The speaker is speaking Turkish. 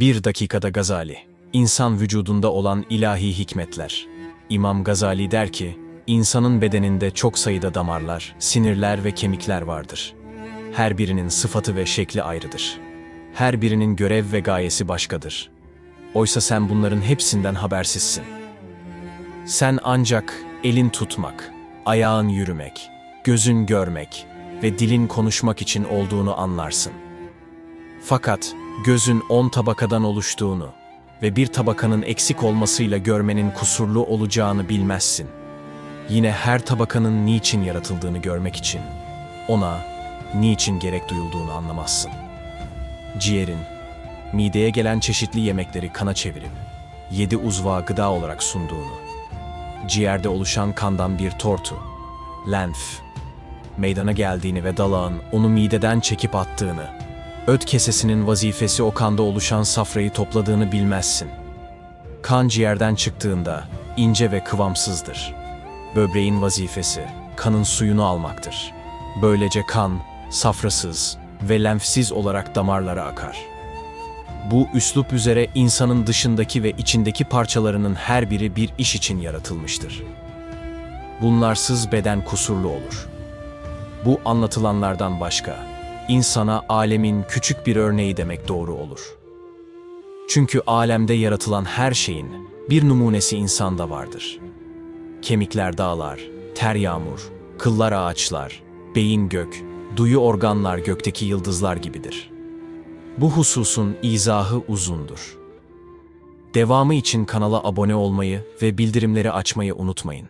Bir dakikada Gazali. İnsan vücudunda olan ilahi hikmetler. İmam Gazali der ki, insanın bedeninde çok sayıda damarlar, sinirler ve kemikler vardır. Her birinin sıfatı ve şekli ayrıdır. Her birinin görev ve gayesi başkadır. Oysa sen bunların hepsinden habersizsin. Sen ancak elin tutmak, ayağın yürümek, gözün görmek ve dilin konuşmak için olduğunu anlarsın. Fakat gözün on tabakadan oluştuğunu ve bir tabakanın eksik olmasıyla görmenin kusurlu olacağını bilmezsin. Yine her tabakanın niçin yaratıldığını görmek için ona niçin gerek duyulduğunu anlamazsın. Ciğerin, mideye gelen çeşitli yemekleri kana çevirip yedi uzvağa gıda olarak sunduğunu, ciğerde oluşan kandan bir tortu, lenf, meydana geldiğini ve dalağın onu mideden çekip attığını, öt kesesinin vazifesi o kanda oluşan safrayı topladığını bilmezsin. Kan ciğerden çıktığında ince ve kıvamsızdır. Böbreğin vazifesi kanın suyunu almaktır. Böylece kan safrasız ve lenfsiz olarak damarlara akar. Bu üslup üzere insanın dışındaki ve içindeki parçalarının her biri bir iş için yaratılmıştır. Bunlarsız beden kusurlu olur. Bu anlatılanlardan başka, insana alemin küçük bir örneği demek doğru olur. Çünkü alemde yaratılan her şeyin bir numunesi insanda vardır. Kemikler dağlar, ter yağmur, kıllar ağaçlar, beyin gök, duyu organlar gökteki yıldızlar gibidir. Bu hususun izahı uzundur. Devamı için kanala abone olmayı ve bildirimleri açmayı unutmayın.